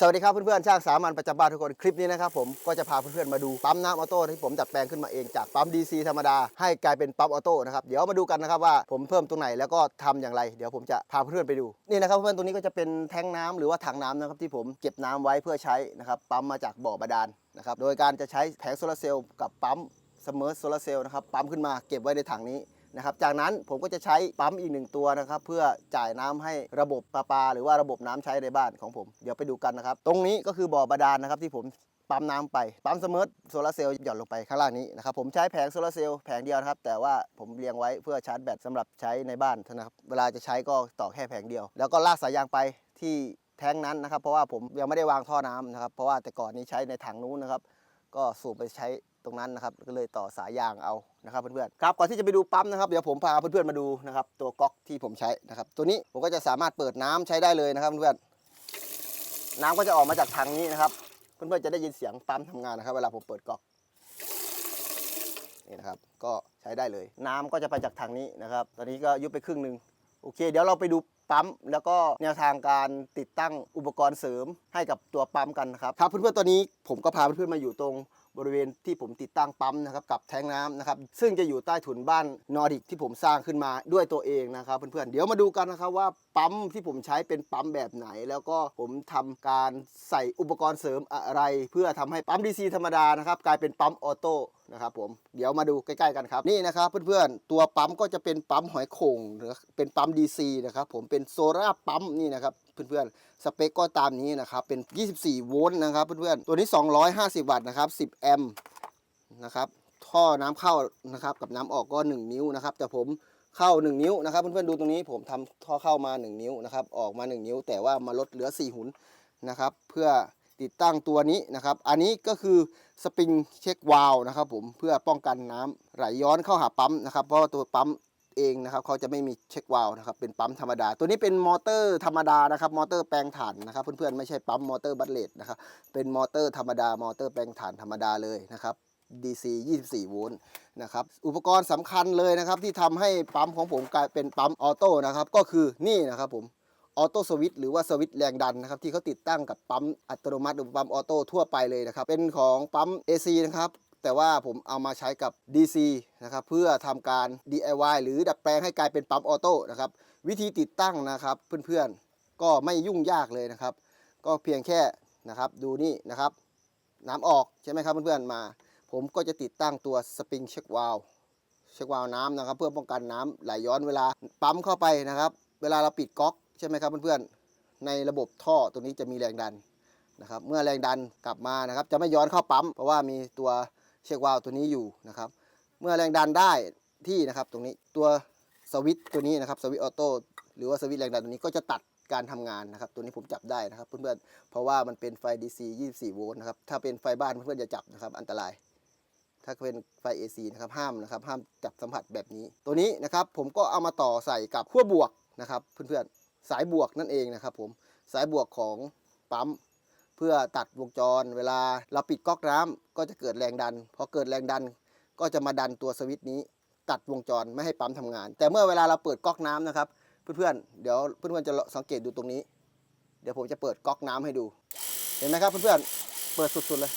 สวัสดีครับเพื่อนๆช่างสามัญประจำบ้านทุกคนคลิปนี้นะครับผมก็จะพาเพื่อนๆมาดูปั๊มน้ำออโต้ที่ผมดัดแปลงขึ้นมาเองจากปั๊ม DC ธรรมดาให้กลายเป็นปั๊มออโต้นะครับเดี๋ยวมาดูกันนะครับว่าผมเพิ่มตรงไหนแล้วก็ทำอย่างไร เดี๋ยวผมจะพาเพื่อนๆไปดูนี่นะครับเพื่อนๆตรงนี้ก็จะเป็นแทงน้ำหรือว่าถังน้ำนะครับที่ผมเก็บน้ำไว้เพื่อใช้นะครับปั๊มมาจากบ่อบาดาลนะครับโดยการจะใช้แผงโซลาร์เซลล์กับปั๊มเสมอโซลาร์เซลล์นะครับปั๊มขึ้นมาเก็บไว้ในถังนี้ นะครับ จากนั้นผมก็จะใช้ปั๊มอีกหนึ่งตัวนะครับ เพื่อจ่ายน้ำให้ระบบประปา หรือว่าระบบน้ำใช้ในบ้านของผม เดี๋ยวไปดูกันนะครับ ตรงนี้ก็คือบ่อบาดาลนะครับที่ผมปั๊มน้ำไป ปั๊มเสมอโซลาเซลล์หย่อนลงไปข้างล่างนี้นะครับ ผมใช้แผงโซลาร์เซลล์แผงเดียวนะครับ แต่ว่าผมเรียงไว้เพื่อชาร์จแบตสำหรับใช้ในบ้านนะครับ เวลาจะใช้ก็ต่อแค่แผงเดียว แล้วก็ลากสายยางไปที่แท้งนั้นนะครับ เพราะว่าผมยังไม่ได้วางท่อน้ำนะครับ เพราะว่าแต่ก่อนนี้ใช้ในถังนู้นนะครับ ก็สูบไปใช้ ตรงนั้นนะครับก็เลยต่อสายยางเอานะครับเพื่อนๆครับก่อนที่จะไปดูปั๊มนะครับเดี๋ยวผมพาเพื่อนๆมาดูนะครับตัวก๊อกที่ผมใช้นะครับตัวนี้ผมก็จะสามารถเปิดน้ำใช้ได้เลยนะครับเพื่อนๆน้ำก็จะออกมาจากถังนี้นะครับเพื่อนๆจะได้ยินเสียงปั๊มทำงานนะครับ เวลาผมเปิดก๊อกนี่นะครับก็ใช้ได้เลย น้ำก็จะไปจากถังนี้นะครับ ตอนนี้ก็ยุบไปครึ่งหนึ่งโอเค เดี๋ยวเราไปดูปั๊มแล้วก็แนวทางการติดตั้งอุปกรณ์เสริมให้กับตัวปั๊มกันนะครับครับเพื่อนๆตอนนี้ผมก็พาเพื่อนๆมาอยู่ตรง บริเวณที่ผมติดตั้งปั๊มนะครับกับแทงน้ำนะครับซึ่งจะอยู่ใต้ถุนบ้านนอร์ดิกที่ผมสร้างขึ้นมาด้วยตัวเองนะครับเพื่อนๆเดี๋ยวมาดูกันนะครับว่าปั๊มที่ผมใช้เป็นปั๊มแบบไหน แล้วก็ผมทำการใส่อุปกรณ์เสริมอะไร เพื่อทำให้ปั๊ม DC ธรรมดานะครับกลายเป็นปั๊มออโต้ นะครับผมเดี๋ยวมาดูใกล้ๆกันครับนี่นะครับเพื่อนๆตัวปั๊มก็จะเป็นปั๊มหอยโข่งหรือเป็นปั๊ม DC นะครับผมเป็นโซล่าปั๊มนี่นะครับเพื่อนๆสเปคก็ตามนี้นะครับเป็น 24 โวลต์นะครับเพื่อนๆตัวนี้ 250 วัตต์นะครับ 10 แอมป์นะครับท่อน้ำเข้านะครับกับน้ำออกก็ 1 นิ้วนะครับแต่ผมเข้า 1 นิ้วนะครับเพื่อนๆดูตรงนี้ผมทำท่อเข้ามา 1 นิ้วนะครับออกมา 1 นิ้ว แต่ว่ามาลดเหลือ 4 หุนนะครับเพื่อ ติดตั้งตัวนี้นะครับ อันนี้ก็คือสปริงเช็ควาลวนะครับผมเพื่อป้องกันน้ำไหลย้อนเข้าหาปั๊มนะครับ เพราะว่าตัวปั๊มเองนะครับเขาจะไม่มีเช็ควาล์วนะครับเป็นปั๊มธรรมดา ตัวนี้เป็นมอเตอร์ธรรมดานะครับมอเตอร์แปลงถ่านนะครับเพื่อนๆไม่ใช่ปั๊มมอเตอร์บัตเลตนะครับเป็นมอเตอร์ธรรมดามอเตอร์แปลงถ่านธรรมดาเลยนะครับ DC 24 โวลต์นะครับอุปกรณ์สำคัญเลยนะครับที่ทำให้ปั๊มของผมกลายเป็นปั๊มออโต้นะครับก็คือนี่นะครับผม ออโต้สวิตช์หรือว่าสวิตช์แรงดันนะครับที่เขาติดตั้งกับปั๊มอัตโนมัติหรือปั๊มออโต้ทั่วไปเลยนะครับเป็นของปั๊ม AC นะครับแต่ว่าผมเอามาใช้กับ DC นะครับเพื่อทำการ DIY หรือดัดแปลงให้กลายเป็นปั๊มออโต้นะครับวิธีติดตั้งนะครับเพื่อนๆ ก็ไม่ยุ่งยากเลยนะครับ ก็เพียงแค่นะครับดูนี่นะครับ น้ำออกใช่ไหมครับเพื่อนๆมา ผมก็จะติดตั้งตัวสปริงเช็ควาลเช็ควาลน้ำนะครับ เพื่อป้องกันน้ำไหลย้อนเวลาปั๊มเข้าไปนะครับ เวลาเราปิดก๊อก ใช่ไหมครับเพื่อนๆในระบบท่อตัวนี้จะมีแรงดันนะครับ เมื่อแรงดันกลับมานะครับ จะไม่ย้อนเข้าปั๊มเพราะว่ามีตัวเช็ควาล์วตัวนี้อยู่นะครับ เมื่อแรงดันได้ที่นะครับตรงนี้ตัวสวิตตัวนี้นะครับสวิตออโต้หรือว่าสวิตแรงดันตัวนี้ก็จะตัดการทำงานนะครับ ตัวนี้ผมจับได้นะครับเพื่อนๆเพราะว่ามันเป็นไฟ DC 24 โวลต์นะครับถ้าเป็นไฟบ้านเพื่อนๆจะจับนะครับอันตราย ถ้าเป็นไฟ AC นะครับห้ามนะครับห้ามจับสัมผัสแบบนี้ ตัวนี้นะครับผมก็เอามาต่อใส่กับขั้วบวกนะครับเพื่อนๆ สายบวกนั่นเองนะครับผมสายบวกของปั๊ม เพื่อตัดวงจร เวลาเราปิดก๊อกน้ำก็จะเกิดแรงดันพอเกิดแรงดันก็จะมาดันตัวสวิตช์นี้ ตัดวงจรไม่ให้ปั๊มทำงาน แต่เมื่อเวลาเราเปิดก๊อกน้ำนะครับเพื่อนๆเดี๋ยวเพื่อนๆจะสังเกตดูตรงนี้ เดี๋ยวผมจะเปิดก๊อกน้ำให้ดู เห็นไหมครับเพื่อนๆเปิดสุดๆเลย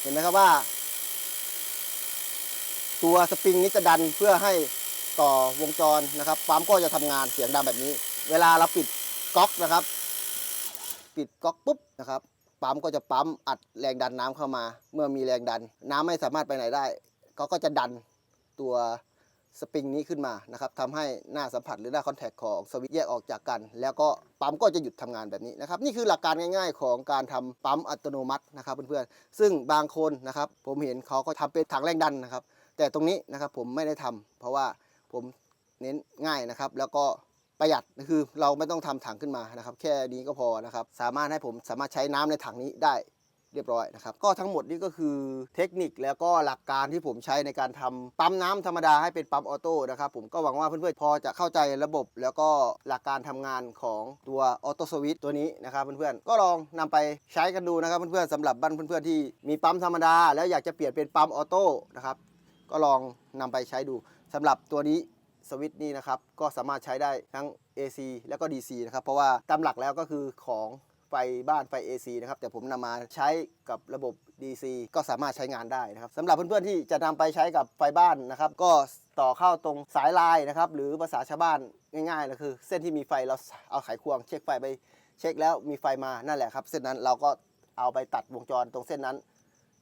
เห็นไหมครับว่า ตัวสปริงนี้จะดันเพื่อให้ ต่อวงจรนะครับปั๊มก็จะทำงานเสียงดังแบบนี้ เวลาเราปิดก๊อกนะครับ ปิดก๊อกปุ๊บนะครับปั๊มก็จะปั๊มอัดแรงดันน้ำเข้ามา เมื่อมีแรงดัน น้ำไม่สามารถไปไหนได้เขาก็จะดันตัวสปริงนี้ขึ้นมานะครับทำให้หน้าสัมผัสหรือหน้าคอนแทคของสวิตช์แยกออกจากกัน แล้วก็ปั๊มก็จะหยุดทำงานแบบนี้นะครับนี่คือหลักการง่ายๆ ของการทำปั๊มอัตโนมัตินะครับเพื่อนๆซึ่งบางคนนะครับผมเห็นเขาก็ทำเป็นถังแรงดันนะครับ แต่ตรงนี้นะครับผมไม่ได้ทำเพราะว่า ผมเน้นง่ายนะครับ แล้วก็ประหยัดคือเราไม่ต้องทำถังขึ้นมานะครับ แค่นี้ก็พอนะครับ สามารถให้ผมสามารถใช้น้ำในถังนี้ได้เรียบร้อยนะครับ ก็ทั้งหมดนี้ก็คือเทคนิคแล้วก็หลักการที่ผมใช้ในการทำปั๊มน้ำธรรมดาให้เป็นปั๊มออโต้นะครับผมก็หวังว่าเพื่อนๆพอจะเข้าใจระบบ แล้วก็หลักการทำงานของตัวออโต้สวิตตัวนี้นะครับเพื่อนๆก็ลองนำไปใช้กันดูนะครับเพื่อนๆสำหรับบ้านเพื่อนๆที่มีปั๊มธรรมดา แล้วอยากจะเปลี่ยนเป็นปั๊มออโต้นะครับก็ลองนำไปใช้ดู สำหรับตัวนี้สวิตช์นี้นะครับก็สามารถใช้ได้ทั้ง AC แล้วก็ DC นะครับ เพราะว่าตามหลักแล้วก็คือของไฟบ้านไฟ AC นะครับ แต่ผมนำมาใช้กับระบบ DC ก็สามารถใช้งานได้นะครับสำหรับเพื่อนๆที่จะนำไปใช้กับไฟบ้านนะครับ ก็ต่อเข้าตรงสายลายนะครับ หรือภาษาชาวบ้านง่ายๆเลยคือ เส้นที่มีไฟเราเอาไขควงเช็คไฟไปเช็คแล้วมีไฟมานั่นแหละครับ เส้นนั้นเราก็เอาไปตัดวงจรตรงเส้นนั้น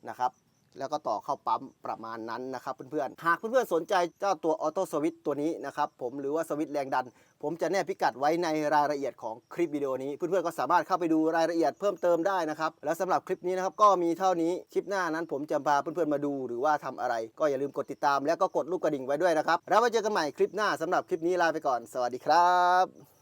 นะครับ แล้วก็ต่อเข้าปั๊มประมาณนั้นนะครับเพื่อนๆ หากเพื่อนๆสนใจเจ้าตัวออโต้สวิตตัวนี้นะครับผมหรือว่าสวิตแรงดัน ผมจะแนบพิกัดไว้ในรายละเอียดของคลิปวิดีโอนี้ เพื่อนๆก็สามารถเข้าไปดูรายละเอียดเพิ่มเติมได้นะครับ แล้วสำหรับคลิปนี้นะครับก็มีเท่านี้คลิปหน้านั้น ผมจะพาเพื่อนๆมาดูหรือว่าทำอะไร ก็อย่าลืมกดติดตาม แล้วก็กดรูปกระดิ่งไว้ด้วยนะครับแล้วไว้เจอกันใหม่คลิปหน้าสำหรับคลิปนี้ลาไปก่อน สวัสดีครับ